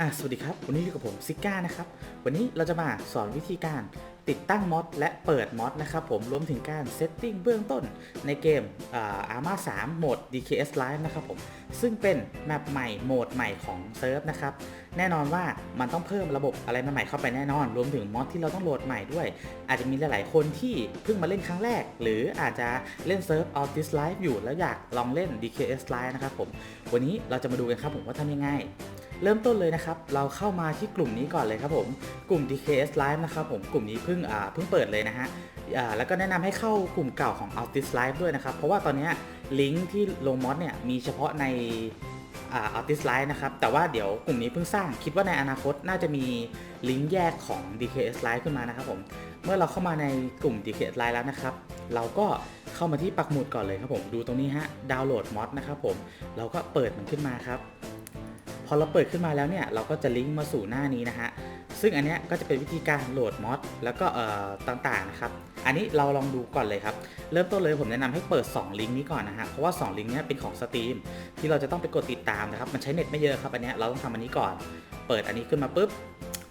อะสวัสดีครับ วันนี้อยู่กับผมซิก้านะครับ วันนี้เราจะมาสอนวิธีการติดตั้งมอดและเปิดมอดนะครับผม รวมถึงการเซตติ้งเบื้องต้นในเกมอ่า Arma 3โหมด DKS Live นะครับผม ซึ่งเป็นแมปใหม่โหมดใหม่ของเซิร์ฟนะครับ แน่นอนว่ามันต้องเพิ่มระบบอะไรใหม่ๆเข้าไปแน่นอน รวมถึงมอดที่เราต้องโหลดใหม่ด้วย อาจจะมีหลายๆคนที่เพิ่งมาเล่นครั้งแรก หรืออาจจะเล่นเซิร์ฟ Altis Live อยู่แล้วอยากลองเล่น DKS Live นะครับผม วันนี้เราจะมาดูกันครับผมว่าทำยังไง เริ่มต้นเลยนะครับ เราเข้ามาที่กลุ่มนี้ก่อนเลยครับผม กลุ่ม DKS Live นะครับผม กลุ่มนี้เพิ่งอ่าเพิ่งเปิดเลยนะฮะอ่าแล้วก็แนะนำให้เข้ากลุ่มเก่าของ Altis Live ด้วยนะครับ เพราะว่าตอนนี้ลิงก์ที่ลงมอดเนี่ยมีเฉพาะในอ่า Altis Live นะครับ แต่ว่าเดี๋ยวกลุ่มนี้เพิ่งสร้าง คิดว่าในอนาคตน่าจะมีลิงก์แยกของ DKS Live ขึ้นมานะครับผม เมื่อเราเข้ามาในกลุ่ม DKS Live แล้วนะครับ เราก็เข้ามาที่ปักหมุดก่อนเลยครับผม ดูตรงนี้ฮะ ดาวน์โหลดมอดนะครับผม เราก็เปิดมันขึ้นมาครับ อเราเปิดขึ้นมาแล้วเนี่ยเราก็จะลิงก์มาสู่หน้านี้นะฮะซึ่งอันนี้ก็จะเป็นวิธีการโหลดมอดแล้วก็เอ่อต่างๆนะครับอันนี้เราลองดูก่อนเลยครับ เริ่มต้นเลยผมแนะนำให้เปิด 2 ลิงก์นี้ก่อนนะฮะเพราะว่า 2 ลิงก์นี้เป็นของสตรีมที่เราจะต้องไปกดติดตามนะครับมันใช้เน็ตไม่เยอะครับอันนี้เราต้องทำอันนี้ก่อน เปิดอันนี้ขึ้นมาปุ๊บ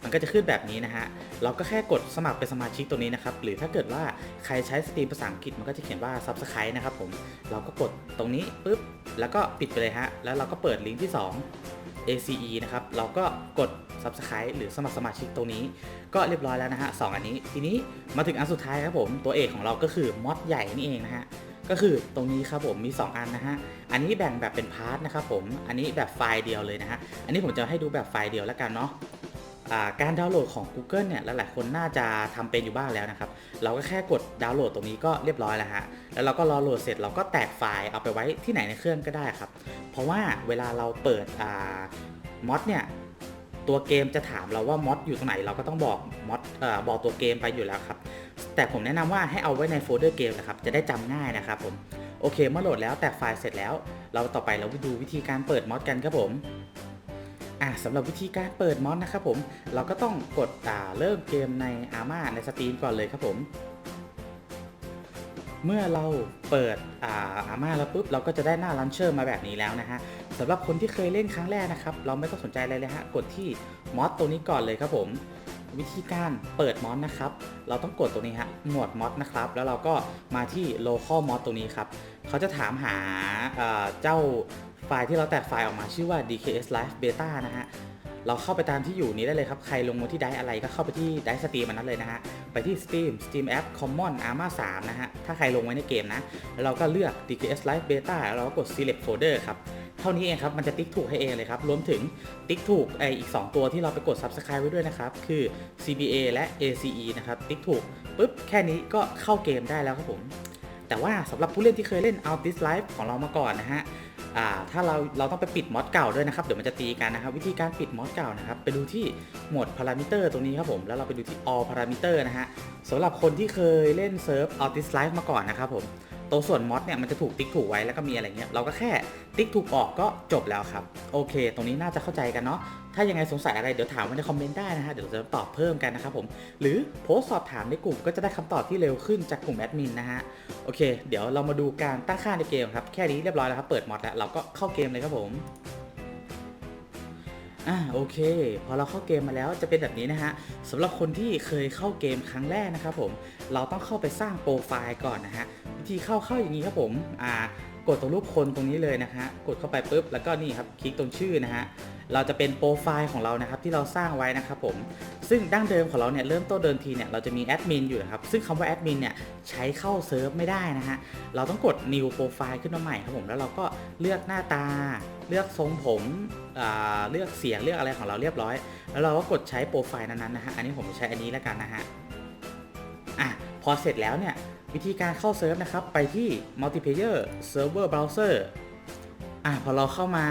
มันก็จะขึ้นแบบนี้นะฮะ เราก็แค่กดสมัครเป็นสมาชิกตัวนี้นะครับ หรือถ้าเกิดว่าใครใช้สตรีมภาษาอังกฤษมันก็จะเขียนว่า Subscribe นะครับผม เราก็กดตรงนี้ปุ๊บ แล้วก็ปิดไปเลยฮะ แล้วเราก็เปิดลิงก์ที่ 2 ACE นะครับ เราก็กด Subscribe หรือสมัครสมาชิกตรงนี้ ก็เรียบร้อยแล้วนะฮะสองอันนี้ ทีนี้มาถึงอันสุดท้ายครับผม ตัวเอกของเราก็คือมอดใหญ่นี่เองนะฮะ ก็คือตรงนี้ครับผมมี 2 อันนะฮะ อันนี้แบ่งแบบเป็นพาร์ทนะครับผม อันนี้แบบไฟล์เดียวเลยนะฮะ อันนี้ผมจะให้ดูแบบไฟล์เดียวแล้วกันเนาะ การดาวน์โหลดของ Google เนี่ยหลายๆคนน่าจะทำเป็นอยู่บ้างแล้วนะครับ เราก็แค่กดดาวน์โหลดตรงนี้ก็เรียบร้อยแล้วฮะ แล้วเราก็รอโหลดเสร็จเราก็แตกไฟล์เอาไปไว้ที่ไหนในเครื่องก็ได้ครับ เพราะว่าเวลาเราเปิดอ่ามอดเนี่ยตัวเกมจะถามเราว่ามอดอยู่ตรงไหนเราก็ต้องบอกมอดบอกตัวเกมไปอยู่แล้วครับ แต่ผมแนะนำว่าให้เอาไว้ในโฟลเดอร์เกมนะครับ จะได้จำง่ายนะครับผม โอเคเมื่อโหลดแล้วแตกไฟล์เสร็จแล้ว เราต่อไปเราไปดูวิธีการเปิดมอดกันครับผม อะสำหรับวิธีการเปิดมอสนะครับผม เราก็ต้องกดอ่าเริ่มเกมในอาร์มาในสตรีมก่อนเลยครับผม เมื่อเราเปิดอ่า Arma แล้วปุ๊บเราก็จะได้หน้าลันเชอร์มาแบบนี้แล้วนะฮะสำหรับคนที่เคยเล่นครั้งแรกนะครับ เราไม่ต้องสนใจอะไรเลยฮะ กดที่มอสตัวนี้ก่อนเลยครับผม วิธีการเปิดมอดนะครับ เราต้องกดตรงนี้ฮะหมวดมอดนะครับ แล้วเราก็มาที่ local mod ตรงนี้ครับเขาจะถามหาเจ้าไฟล์ที่เราแตกไฟล์ออกมาชื่อว่า dks live beta นะฮะเราเข้าไปตามที่อยู่นี้ได้เลยครับ ใครลงมาที่ไดอะไรก็เข้าไปที่ไดสตรีมมันนั้นเลยนะฮะ ไปที่ Steam Steam App Common Arma 3 นะฮะ ถ้าใครลงไว้ในเกมนะ เราก็เลือก DKS Live Beta แล้วเราก็กด Select Folder ครับ เท่านี้เองครับมันจะติ๊กถูกให้เองเลยครับรวมถึงติ๊กถูกไออีก 2 ตัวที่เราไปกด Subscribe ไว้ด้วยนะครับคือ CBA และ ACE นะครับติ๊กถูกปุ๊บแค่นี้ก็เข้าเกมได้แล้วครับผมแต่ว่าสำหรับผู้เล่นที่เคยเล่น Altis Live ของเรามาก่อนนะฮะอ่าถ้าเราเราต้องไปปิดมอดเก่าด้วยนะครับ เดี๋ยวมันจะตีกันนะครับ วิธีการปิดมอดเก่านะครับ ไปดูที่หมวดพารามิเตอร์ตรงนี้ครับผม แล้วเราไปดูที่ all parameter นะฮะสำหรับคนที่เคยเล่นเซิร์ฟ Altis Live มาก่อนนะครับผม ตัวส่วนมอดเนี่ยมันจะถูกติ๊กถูกไว้แล้วก็มีอะไรเงี้ยเราก็แค่ติ๊กถูกออกก็จบแล้วครับ โอเค ตรงนี้น่าจะเข้าใจกันเนาะถ้ายังไงสงสัยอะไรเดี๋ยวถามไว้ในคอมเมนต์ได้นะฮะเดี๋ยวจะตอบเพิ่มกันนะครับผมหรือโพสต์สอบถามในกลุ่มก็จะได้คำตอบที่เร็วขึ้นจากกลุ่มแอดมินนะฮะโอเค เดี๋ยวเรามาดูการตั้งค่าในเกมครับแค่นี้เรียบร้อยแล้วครับเปิดมอดแล้วเราก็เข้าเกมเลยครับผมอ่าโอเค พอเราเข้าเกมมาแล้วจะเป็นแบบนี้นะฮะสำหรับคนที่เคยเข้าเกมครั้งแรกนะครับผมเราต้องเข้าไปสร้างโปรไฟล์ก่อนนะฮะ วิธีเข้าเข้าอย่างนี้ครับผมอ่ากดตรงรูปคนตรงนี้เลยนะฮะกดเข้าไปปุ๊บแล้วก็นี่ครับคลิกตรงชื่อนะฮะเราจะเป็นโปรไฟล์ของเรานะครับที่เราสร้างไว้นะครับผมซึ่งดั้งเดิมของเราเนี่ยเริ่มต้นเดิมทีเนี่ยเราจะมีแอดมินอยู่นะครับซึ่งคำว่าแอดมินเนี่ยใช้เข้าเซิร์ฟไม่ได้นะฮะเราต้องกด new profile ขึ้นมาใหม่ครับผมแล้วเราก็เลือกหน้าตา เลือกทรงผมอ่าเลือกเสียงเลือกอะไรของเราเรียบร้อย แล้วเราก็กดใช้โปรไฟล์นั้นๆนะฮะอันนี้ผมใช้อันนี้แล้วกันนะฮะอะพอเสร็จแล้วเนี่ย วิธีการเข้าเซิร์ฟนะครับ ไปที่ multiplayer server browser อะพอเราเข้ามา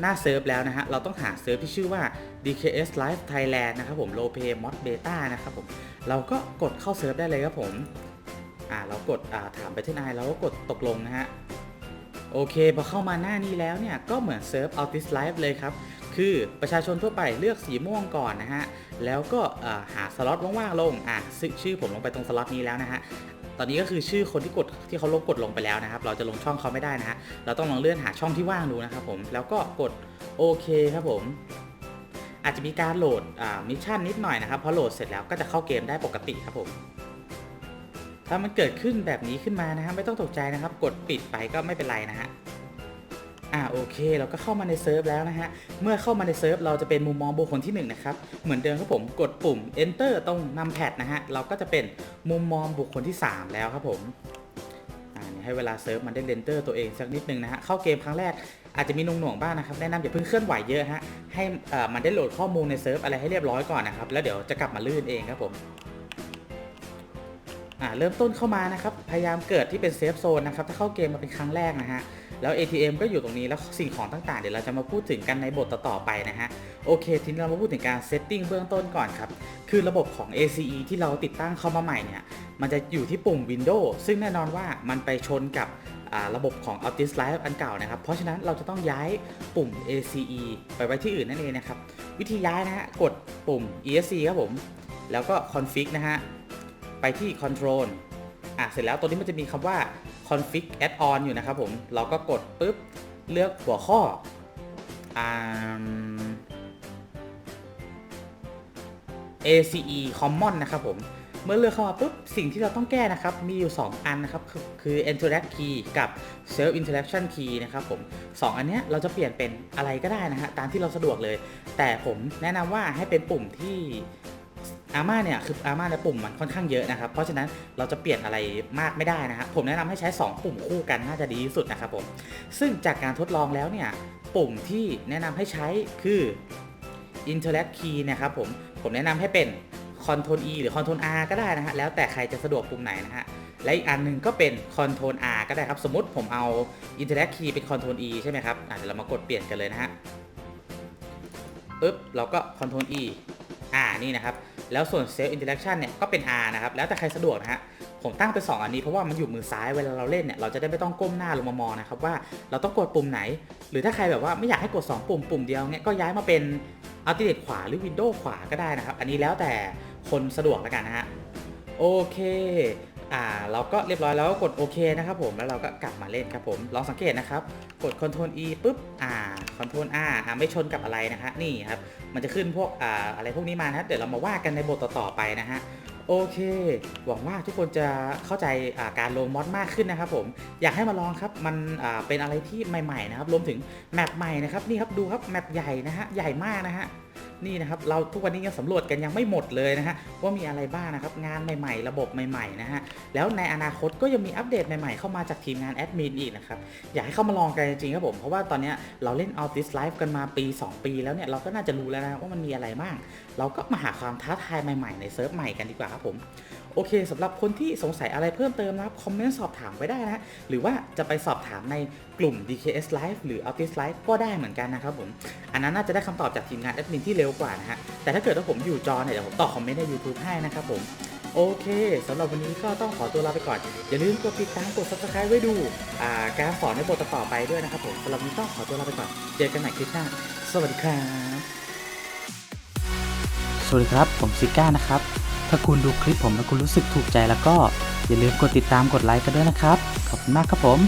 หน้าเซิร์ฟแล้วนะฮะ เราต้องหาเซิร์ฟที่ชื่อว่า DKS Live Thailand นะครับผม Low Pay Mod Beta นะครับผม เราก็กดเข้าเซิร์ฟได้เลยครับผม อ่า เรากดอ่าถามไปที่นายเราก็กดตกลงนะฮะ โอเค พอเข้ามาหน้านี้แล้วเนี่ย ก็เหมือนเซิร์ฟ Altis Live เลยครับ คือประชาชนทั่วไปเลือกสีม่วงก่อนนะฮะ แล้วก็าหาสล็อตว่างๆลง อะชื่อชื่อผมลงไปตรงสล็อตนี้แล้วนะฮะ ตอนนี้ก็คือชื่อคนที่กดที่เขาลบกดลงไปแล้วนะครับ เราจะลงช่องเขาไม่ได้นะฮะเราต้องลองเลื่อนหาช่องที่ว่างดูนะครับผมแล้วก็กดโอเคครับผม อาจจะมีการโหลดอ่ามิชชั่นนิดหน่อยนะครับพอโหลดเสร็จแล้วก็จะเข้าเกมได้ปกติครับผมถ้ามันเกิดขึ้นแบบนี้ขึ้นมานะฮะไม่ต้องตกใจนะครับ กดปิดไปก็ไม่เป็นไรนะฮะ อ่าโอเค เราก็เข้ามาในเซิร์ฟแล้วนะฮะ เมื่อเข้ามาในเซิร์ฟเราจะเป็นมุมมองบุคคลที่1นงนะครับ เหมือนเดิมครับผมกดปุ่ม enter ตรงนำแพดนะฮะ เราก็จะเป็นมุมมองบุคคลที่ 3 แล้วครับผมอ่าให้เวลาเซิร์ฟมันได้เรนเตอร์ตัวเองสักนิดนึงนะฮะ เข้าเกมครั้งแรกอาจจะมีนงหน่วงบ้างนะครับ แนะนำอย่าเพิ่งเคลื่อนไหวเยอะฮะ ให้อ่มันได้โหลดข้อมูลในเซิร์ฟอะไรให้เรียบร้อยก่อนนะครับ แล้วเดี๋ยวจะกลับมาลื่นเองครับผมอ่าเริ่มต้นเข้ามานะครับ พยายามเกิดที่เป็นเซฟโซนนะครับ ถ้าเข้าเกมมาเป็นครั้งแรกนะฮะ แล้ว ATM ก็อยู่ตรงนี้แล้วสิ่งของต่างๆ เดี๋ยวเราจะมาพูดถึงกันในบทต่อๆไปนะฮะโอเค ทีนี้เรามาพูดถึงการเซตติ้งเบื้องต้นก่อนครับ คือระบบของ ACE ที่เราติดตั้งเข้ามาใหม่เนี่ยมันจะอยู่ที่ปุ่ม Windows ซึ่งแน่นอนว่ามันไปชนกับระบบของ Altis Live อันเก่านะครับ เพราะฉะนั้นเราจะต้องย้ายปุ่ม ACE ไปไว้ที่อื่นนั่นเองนะครับ วิธีย้ายนะฮะ กดปุ่ม ESC ครับผม แล้วก็ config นะฮะ ไปที่ control อะ เสร็จแล้วตัวนี้มันจะมีคำว่า config add on อยู่นะครับผม เราก็กดปุ๊บ เลือกหัวข้ออ ACE Common นะครับผม เมื่อเลือกเข้ามาปุ๊บ สิ่งที่เราต้องแก้นะครับ มีอยู่ 2 อันนะครับ คือคือ Interact Key กับ Self Interaction Key นะครับผม 2 อันเนี้ยเราจะเปลี่ยนเป็นอะไรก็ได้นะฮะ ตามที่เราสะดวกเลย แต่ผมแนะนำว่าให้เป็นปุ่มที่ อาม่าเนี่ยคืออาม่าในยปุ่มมันค่อนข้างเยอะนะครับ เพราะฉะนั้นเราจะเปลี่ยนอะไรมากไม่ได้นะฮะผมแนะนำให้ใช้ 2 ปุ่มคู่กันน่าจะดีที่สุดนะครับผมซึ่งจากการทดลองแล้วเนี่ยปุ่มที่แนะนำให้ใช้คือ Interact Key นะครับผมผมแนะนำให้เป็น Ctrl E หรือ Ctrl R ก็ได้นะฮะแล้วแต่ใครจะสะดวกปุ่มไหนนะฮะและอีกอันหนึงก็เป็น Ctrl R ก็ได้ครับ สมมติผมเอา Interact Key เป็น Ctrl E ใช่ไหมครับเดี๋ยวเรามากดเปลี่ยนกันเลยนะฮะปึ๊บเราก็ Ctrl E อ่านี่นะครับ แล้วส่วน Self Interaction เนี่ยก็เป็น R นะครับ แล้วแต่ใครสะดวกนะฮะ ผมตั้งเป็น 2 อันนี้เพราะว่ามันอยู่มือซ้ายเวลาเราเล่นเนี่ยเราจะได้ไม่ต้องก้มหน้าลงมามองนะครับว่าเราต้องกดปุ่มไหน หรือถ้าใครแบบว่าไม่อยากให้กด 2 ปุ่มปุ่มเดียวเนี่ยก็ย้ายมาเป็นอัลติเ e ขวาหรือวินโดว์ขวาก็ได้นะครับ อันนี้แล้วแต่คนสะดวกแล้วกันนะฮะ โอเค อ่าเราก็เรียบร้อยแล้วก็กดโอเคนะครับผมแล้วเราก็กลับมาเล่นครับผมลองสังเกตนะครับ กด Ctrl E ปุ๊บอ่า Ctrl R อ่าไม่ชนกับอะไรนะฮะนี่ครับมันจะขึ้นพวกอ่าอะไรพวกนี้มานะเดี๋ยวเรามาว่ากันในบทต่อๆไปนะฮะโอเค หวังว่าทุกคนจะเข้าใจาการลงมอดมากขึ้นนะครับผม อยากให้มาลองครับ มันเป็นอะไรที่ใหม่ๆนะครับ รวมถึงแมปใหม่นะครับ นี่ครับดูครับแมปใหญ่นะฮะ ใหญ่มากนะฮะ นี่นะครับเราทุกวันนี้ยังสำรวจกันยังไม่หมดเลยนะฮะว่ามีอะไรบ้างนะครับงานใหม่ ๆ ระบบใหม่ๆนะฮะแล้วในอนาคตก็ยังมีอัปเดตใหม่ๆเข้ามาจากทีมงานแอดมินอีกนะครับอยากให้เข้ามาลองกันจริงๆครับผมเพราะว่าตอนนี้เราเล่น Altis Live กันมาปี 2 ปีแล้วเนี่ยเราก็น่าจะรู้แล้วนะว่ามันมีอะไรบ้าง เราก็มาหาความท้าทายใหม่ๆ ในเซิร์ฟใหม่กันดีกว่าครับผม โอเคสำหรับคนที่สงสัยอะไรเพิ่มเติมนะครับ คอมเมนต์สอบถามไว้ได้นะ หรือว่าจะไปสอบถามในกลุ่ม DKS Live หรือ Altis Live ก็ได้เหมือนกันนะครับผม อันนั้นน่าจะได้คำตอบจากทีมงานแอดมินที่เร็วกว่านะฮะ แต่ถ้าเกิดว่าผมอยู่จอเนี่ยเดี๋ยวผมตอบคอมเมนต์ใน YouTube ให้นะครับผม โอเคสำหรับวันนี้ก็ต้องขอตัวลาไปก่อน อย่าลืมกดติดตามกด subscribe ไว้ดูการสอนในบทต่อไปด้วยนะครับผมสำหรับวันนี้ต้องขอตัวลาไปก่อน เจอกันใหม่คลิปหน้า สวัสดีครับสวัสดีครับ ผมซิก้านะครับ ถ้าคุณดูคลิปผมแล้วคุณรู้สึกถูกใจแล้วก็อย่าลืมกดติดตามกดไลค์กันด้วยนะครับ ขอบคุณมากครับผม